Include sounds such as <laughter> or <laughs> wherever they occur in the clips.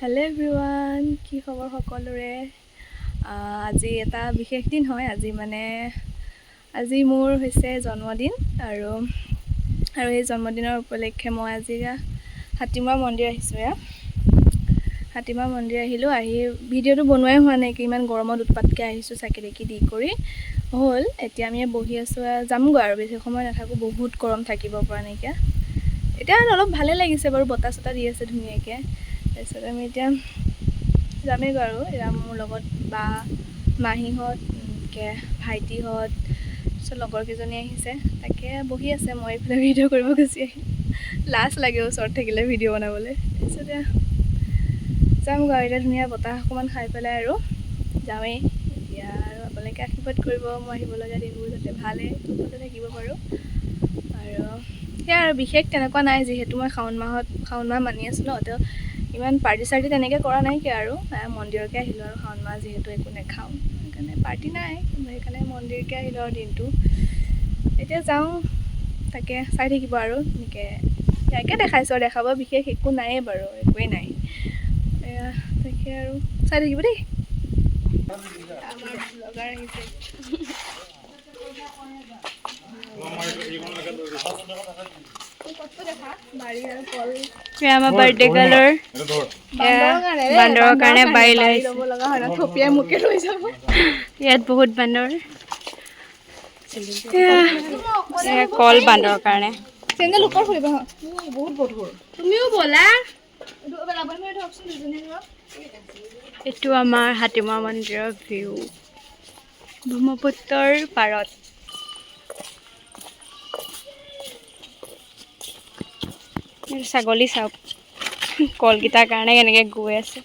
Hello everyone কি খবৰ সকলোৰে? আজি এটা বিশেষ দিন হয় আজি মানে আজি মোৰ হৈছে জন্মদিন আৰু আৰু এই জন্মদিনৰ উপলক্ষে মই আজি এয়া হাতীমৰা মন্দিৰ আহিছোঁ এয়া। হাতীমৰা মন্দিৰ আহিলোঁ আহি ভিডিঅ'টো বনোৱাই হোৱা নাই কি ইমান গৰমত উৎপাতকৈ আহিছোঁ চাকি তাকি দি কৰি। হ'ল এতিয়া আমি বহি আছোঁ যামগৈ আৰু বেছি সময় নাথাকোঁ বহুত গৰম থাকিব পৰা নাইকিয়া। এতিয়া অলপ ভালে লাগিছে বাৰু বতাহ চতাহ দি আছে ধুনীয়াকৈ। তাৰপিছত আমি এতিয়া যামেইগৈ আৰু এতিয়া মোৰ লগত বা মাহীহঁত ভাইটিহঁত তাৰপিছত লগৰ কেইজনী আহিছে তাকে বহি আছে মই এইফালে ভিডিঅ' কৰিব গুচি আহিম। লাজ লাগে ওচৰত থাকিলে ভিডিঅ' বনাবলৈ। তাৰপিছত যামগৈ আৰু এতিয়া ধুনীয়া বতাহ অকণমান খাই পেলাই আৰু যাওঁৱেই এতিয়া আৰু আপোনালোকে আশীৰ্বাদ কৰিব মই আহিব লগা দিনবোৰ যাতে ভালে সুখতে থাকিব পাৰোঁ। আৰু সেয়া আৰু বিশেষ তেনেকুৱা নাই যিহেতু মই শাওণ মাহত শাওণ মাহ মানি আছোঁ ন তো ইমান পাৰ্টি চাৰ্টি তেনেকৈ কৰা নাইকিয়া আৰু মন্দিৰকে আহিলোঁ আৰু শাওণ মাহ যিহেতু একো নাখাওঁ সেইকাৰণে পাৰ্টি নাই কিন্তু সেইকাৰণে মন্দিৰকে আহিলোঁ আৰু দিনটো। এতিয়া যাওঁ তাকে চাই থাকিব আৰু এনেকৈ ইয়াকে দেখাইছোঁ আৰু দেখাব বিশেষ একো নায়েই বাৰু একোৱেই নাই। তাকে আৰু চাই থাকিব দেই। আমাৰ আহিছে। আমাৰ বাৰ্থডে গাৰ্লৰ বান্দৰৰ কাৰণে বাৰী লৈ আহিছে। ল'ব লগা হয় ন থপিয়াই মোকে লৈ যাব। ইয়াত বহুত বান্দৰ। কল বান্দৰৰ কাৰণে। চেণ্ডেল ওপৰ ফুৰিব বহুত গধুৰ তুমিও ব'লা। এইটো আমাৰ হাতীমা মন্দিৰৰ ভিউ ব্ৰহ্মপুত্ৰৰ পাৰত। ছাগলী চাওক কলকেইটাৰ কাৰণে কেনেকৈ গৈ আছে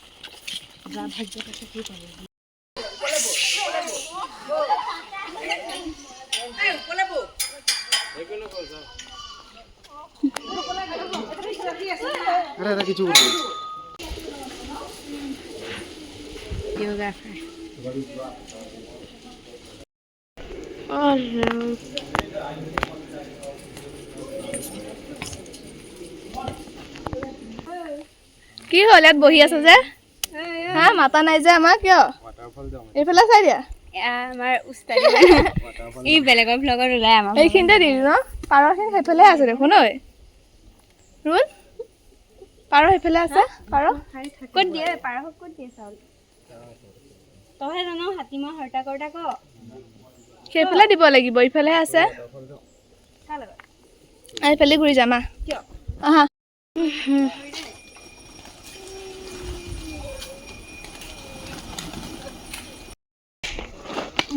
আরে এটা কিছু করবে Geographer. Oh no. কি হ'ল? ইয়াত বহি আছে যে? হা মাতা নাই যে আমাক কিয়? এইফালে চাই দিয়া। আমাৰ উস্তাদি ই বেলেগৰ ভ্লগত ওলাই আমাৰ এইখিনিতে দিলি ন? পাৰখিনি সেইফালে আছে দেখোন ঐ। ৰুণ পাৰ সেইফালে আছে? পাৰ? ক'ত দিয়ে? পাৰ ক'ত দিয়ে চাউল? তইহে জান হাতীমা হৰ্তা কৰ্তা ক? সেইফালে দিব লাগিব ইফালে আছে। এইফালে ঘূৰি যাম আহ।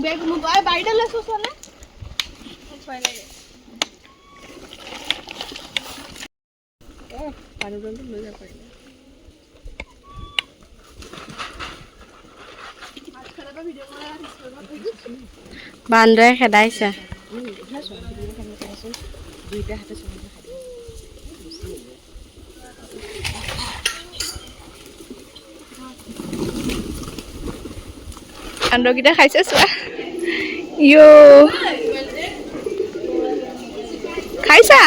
কিয় আহা বেগ মোক এই বাৰীতে লৈছো চোৱানে ভয় লাগে পানী বটলটো লৈ যাব পাৰিলে বান্দৰে খেদাইছে। সান্দহকেইটা খাইছে চোৱা। ইয়' খাইছা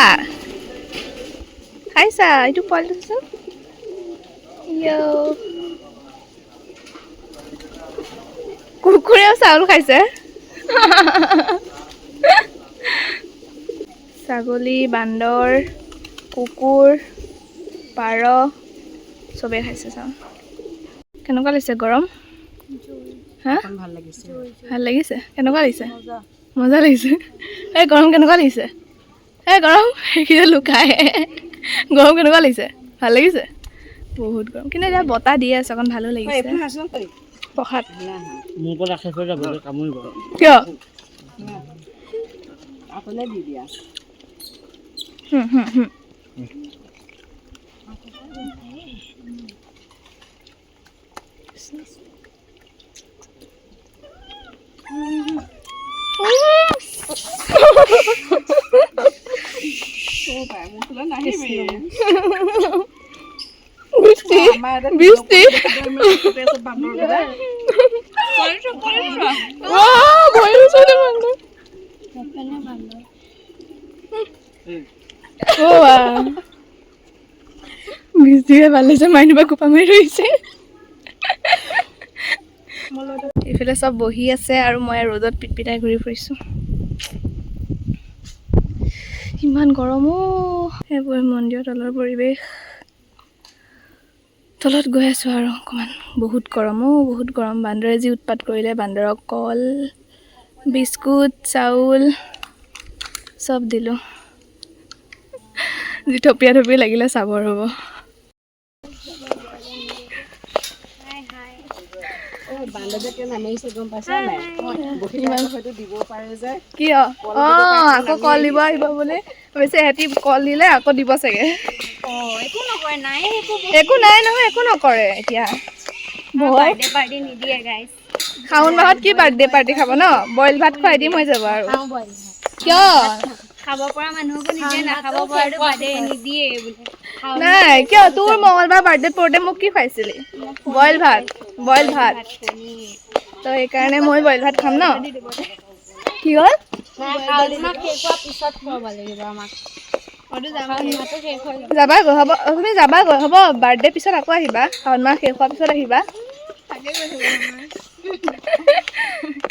খাইছা এইটো পোৱালিটো চোন ইয়' কুকুৰেও চাউল খাইছে ছাগলী বান্দৰ কুকুৰ পাৰ চবেই খাইছে চাউল কেনেকুৱা লাগিছে গৰম হা? ভালো লাগিছে। ভালো লাগিছে? কেনেকুৱা লাগিছে? মজা। লাগিছে। এই গৰম কেনেকুৱা লাগিছে? এই গৰম সেইখিনি লুকাই। গৰম কেনেকুৱা লাগিছে? ভালো লাগিছে? বহুত গৰম। কিন্তু এতিয়া বতাহ দি আছে অকণ ভালো লাগিছে। প্ৰসাদ কিয়? হুম, হুম, হুম। বৃষ্টি বৃষ্টি Wow, ভয় হৈছে দে বান্দৰ। Oh, wow. বিজুৱে ভাল লাগিছে মাইনুবা কোপা মাৰি ধৰিছে এইফালে চব বহি আছে আৰু মই ৰ'দত পিটপিটাই ঘূৰি ফুৰিছোঁ। ইমান গৰম। সেইবোৰ মন্দিৰৰ তলৰ পৰিৱেশ। তলত গৈ আছোঁ আৰু অকণমান। বহুত গৰম বহুত গৰম। বান্দৰে যি উৎপাত কৰিলে বান্দৰক কল বিস্কুট চাউল চব দিলোঁ। যি থপিয়া থপি লাগিলে চাবৰ হ'ব। ইমান কিয়? অঁ আকৌ কল দিব আহিব বুলি ভাবিছে সিহঁতি কল দিলে আকৌ দিব চাগে। একো নকৰে নাই একো একো নাই নহয় একো নকৰে এতিয়া। ভয় বাৰ্থডে পাৰ্টি নিদিয়ে গাইছ শাওণ মাহত কি বাৰ্থডে পাৰ্টি খাব ন? বইল ভাত খুৱাই দিম হৈ যাব আৰু। কিয়? খাব পৰা মানুহকো নিদিয়ে নাখাব পৰাটো বাদে নিদিয়ে বোলে। নাই কিয়? তোৰ মঙলবাৰ বাৰ্থডে পৰোঁতে মোক কি খুৱাইছিলি? বইল ভাত বইল ভাত। তো সেইকাৰণে মই বইল ভাত খাম ন? কি হ'ল? যাব যাবাগৈ হ'ব তুমি যাবাগৈ হ'ব বাৰ্থডে পিছত আকৌ আহিবা। শাওণ মাহ শেষ হোৱাৰ পিছত আহিবা।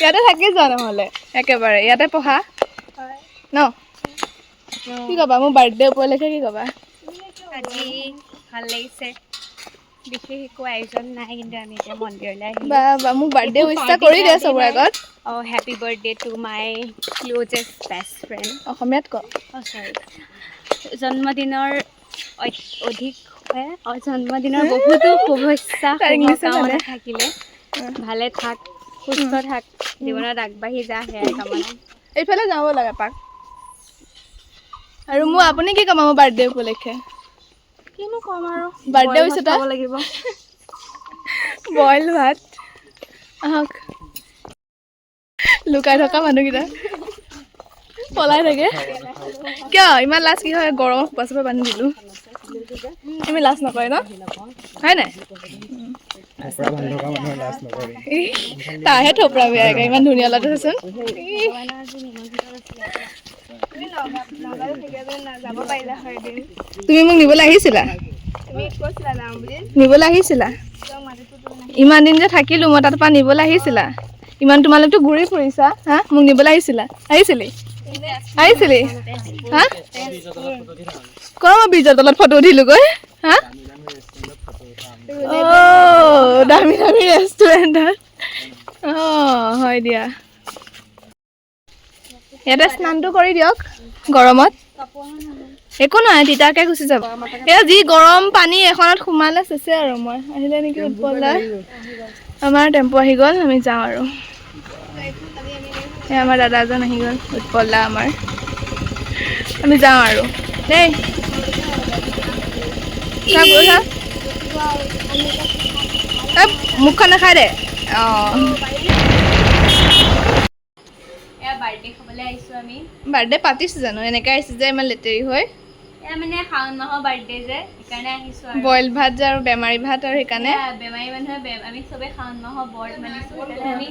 ইয়াতে থাকি যোৱা নহ'লে একেবাৰে। ইয়াতে পঢ়া। ন? কি ক'বা মোৰ বাৰ্থডে উপলক্ষে কি ক'বা? আজি ভাল লাগিছে। বিশেষ একো আয়োজন নাই কিন্তু আমি এতিয়া মন্দিৰলৈ আহিলোঁ বা বা মোক বাৰ্থডে উইচ কৰি দিয়া চবৰে আগত। অঁ happy birthday to my closest best friend অসমীয়াত ক। অঁ চৰি জন্মদিনৰ অধিক বহুতো শুভেচ্ছা। থাকিলে। ভালে থাক সুস্থ থাক। জীৱনত আগবাঢ়ি যা সেয়াই কামনা। এইফালে যাব লাগে পাক। আৰু মোৰ আপুনি কি ক'ব মোৰ বাৰ্থডে উপলক্ষে? কিনো ক'ম আৰু? বাৰ্থডে হৈছে তাৰ লাগিব। বইল ভাত? আহক। লুকাই থকা মানুহকেইটা। পলাই থাকে। কিয়? ইমান লাজ কি হয়? গৰমত সোপা চোপা বান্ধি দিলোঁ তুমি লাজ নকৰে ন? হয় নাই? তাৰহে থপৰা বেয়াকৈ ইমান ধুনীয়া লাগে ইহ। তুমি মোক নিবলৈ আহিছিলা? নিবলৈ আহিছিলা? ইমান দিন যে থাকিলো মই তাত পৰা নিবলৈ আহিছিলা। ইমান তোমালোকতো ঘূৰি ফুৰিছা হা? মোক নিবলৈ আহিছিলা? আহিছিলি? আহিছিলি? হা? ক মই ব্ৰিজৰ তলত ফটো উঠিলোগৈ হা? অ' দামী দামী ৰেষ্টুৰেণ্টত অঁ হয় দিয়া। ইয়াতে স্নানটো কৰি দিয়ক গৰমত। একো নহয় তিতাকে গুচি যাব। এয়া যি গৰম পানী এখনত সোমালে চেচে আৰু মই। আহিলে নেকি উৎপল দা আমাৰ টেম্পু আহি গ'ল আমি যাওঁ আৰু। এই আমাৰ দাদা এজন আহি গ'ল উৎপল আমাৰ। আমি যাওঁ আৰু। দেই। চা মুখখন নাখাই দে। অঁ। এয়া বাৰ্থডে খাবলৈ আহিছোঁ আমি। বাৰ্থডে পাতিছোঁ জানো এনেকৈ আহিছে যে ইমান লেতেৰি হৈ। এয়া মানে শাওণ মাহৰ বাৰ্থডে যে সেইকাৰণে আহিছোঁ আৰু। বইল ভাত যে আৰু বেমাৰী ভাত আৰু সেইকাৰণে। এয়া বেমাৰী মানুহে বে- আমি চবে শাওণ মাহৰ ব্ৰত মানিছোঁ। সেইকাৰণে আমি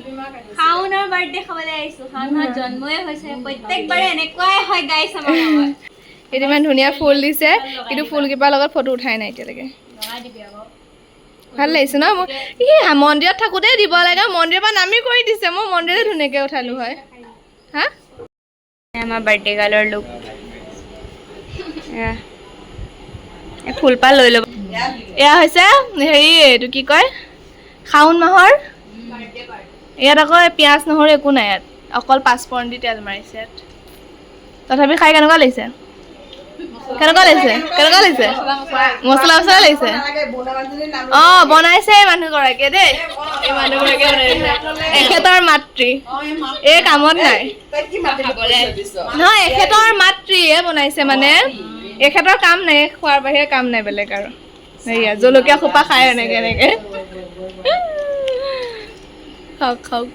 শাওণৰ বাৰ্থডে খাবলৈ আহিছোঁ। শাওণ মাহত জন্মই হৈছে প্ৰত্যেকবাৰে এনেকুৱাই হয় গাইছ আমাৰ লগত। এইটো ইমান ধুনীয়া ফুল দিছে কিন্তু ফুলকেইপাৰ লগত ফটো উঠাই নাই এতিয়ালৈকে। লগাই দিবি আকৌ। ভাল লাগিছে ন মোৰ? ই মন্দিৰত থাকোঁতেই দিব লাগে মন্দিৰৰ পৰা নামি কৰি দিছে মই মন্দিৰতে ধুনীয়াকৈ উঠালোঁ হয়। হা? আমাৰ বাৰ্থডে গাৰ্লৰ লুক ফুলপাহ লৈ ল'ব। এয়া হৈছে হেৰি এইটো কি কয়? শাওণ মাহৰ। ইয়াত আকৌ পিঁয়াজ নহৰু একো নাই ইয়াত। অকল পাঁচফোৰণ দি তেল মাৰিছে ইয়াত। তথাপি খাই কেনেকুৱা লাগিছে? কেনেকুৱা লাগিছে কেনেকুৱা লাগিছে মছলা মছলা লাগিছে অঁ বনাইছে এই মানুহগৰাকীয়ে দেই এই মানুহগৰাকীয়ে বনাইছে এখেতৰ মাতৃ এই কামত নাই নহয় এখেতৰ মাতৃয়ে বনাইছে মানে এখেতৰ কাম নাই খোৱাৰ বাহিৰে কাম নাই বেলেগ আৰু সেয়া জলকীয়া সোপা খাই এনেকে এনেকে খাওক খাওক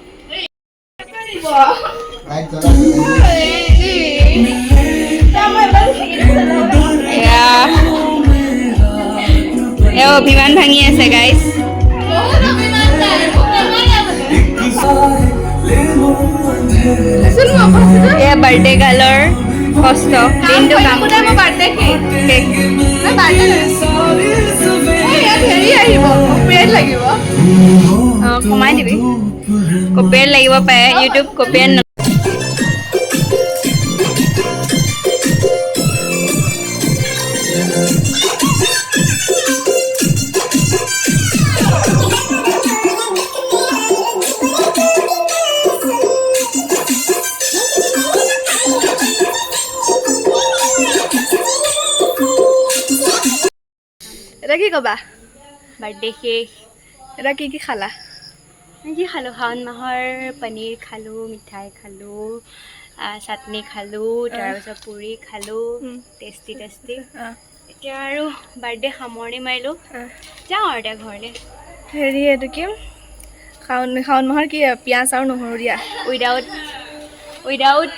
এয়া এয়া অভিমান ভাঙি আছে গাইছ এয়া বাৰ্থডে গাৰ্লৰ কষ্ট দিনটো কাম বাৰ্থডে কেক কেক বাৰ্থডে আহিব কপিৰাইট লাগিব অঁ কমাই দিবি কপিয়াৰ লাগিব পাৰে ইউটিউব কপিয়াৰ এতিয়া কি ক'বা? বাৰ্থডে শেষ এতিয়া কি কি খালা? কি খালোঁ? শাওণ মাহৰ পনীৰ খালোঁ মিঠাই খালোঁ চাটনি খালোঁ তাৰপিছত পুৰি খালোঁ। টেষ্টি টেষ্টি এতিয়া আৰু বাৰ্থডে সামৰণি মাৰিলোঁ। যাওঁ আৰু এতিয়া ঘৰলৈ। হেৰি এইটো কি? শাওণ শাওণ মাহৰ কি পিঁয়াজ আৰু নহৰু দিয়া। উইদাউট উইদাউট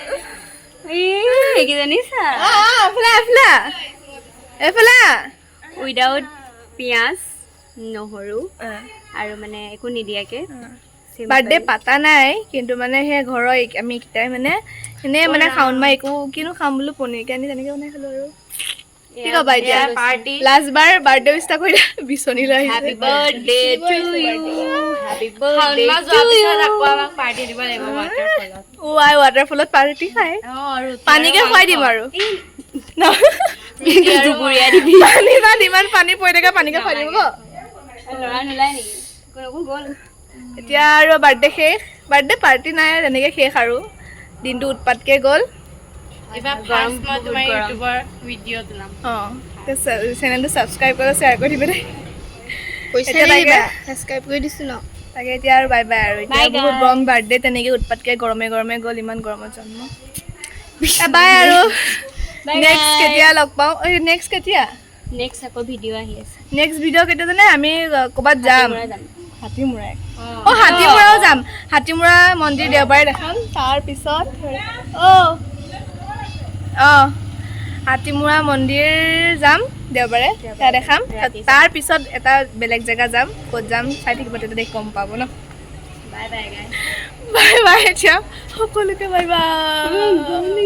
এইকেইজনী চা। এফালে এফালে এফালে উইদাউট পিঁয়াজ নহৰু আৰু মানে একো নিদিয়াকৈ। বাৰ্থডে পাতা নাই কিন্তু মানে সেই ঘৰৰ আমি কেইটাই মানে এনেই মানে শাওণ মাহ একো কিনো খাম বোলো পনীৰকে আনি তেনেকে বনাই খালো আৰু। কি ক'বা এতিয়া? বাৰ্থডে <laughs> বিচনীলৈ আহিছে। ৱাটাৰফলত পাৰ্টি খাই? পানীকে খুৱাই দিম আৰু। <laughs> <laughs> পানী তাত ইমান পানী পৰি থাকে পানীকে খুৱাই দিম ন ল'ৰা নোলাই নেকি? কোনোবা গ'ল। এতিয়া আৰু বাৰ্থডে শেষ। বাৰ্থডে পাৰ্টি নাই তেনেকে শেষ আৰু। দিনটো উৎপাতকে গ'ল। চেনেলটো ছাবস্ক্ৰাইব কৰি শ্বেয়াৰ কৰি দিবি দেই এতিয়া তাকে- দিবা ছাবস্ক্ৰাইব কৰি দিছোঁ ন। তাকে এতিয়া আৰু বাই বাই আৰু। এতিয়া বহুত. গৰম বাৰ্থডে তেনেকে উৎপাতকে গৰমে গৰমে গ'ল ইমান গৰমত জন্ম। বাই আৰু। নেক্সট. কেতিয়া লগ পাওঁ নেক্সট কেতিয়া? নেক্সট আকৌ ভিডিঅ' আহি আছে। নেক্সট ভিডিঅ' কেতিয়া জানে? আমি ক'ৰবাত যাম। হাতীমৰা অঁ। হাতীমূৰাও যাম। হাতীমূৰা মন্দিৰ দেওবাৰে দেখাম। তাৰপিছত অঁ। অঁ হাতীমূৰা মন্দিৰ যাম দেওবাৰে। সেয়া দেখাম। ৰাতি তাৰ পিছত এটা বেলেগ জেগা যাম। ক'ত যাম চাই থাকিব তেতিয়া দেখি গম পাব ন। বাই বাই বাই বাই এতিয়া সকলোকে বাই বাই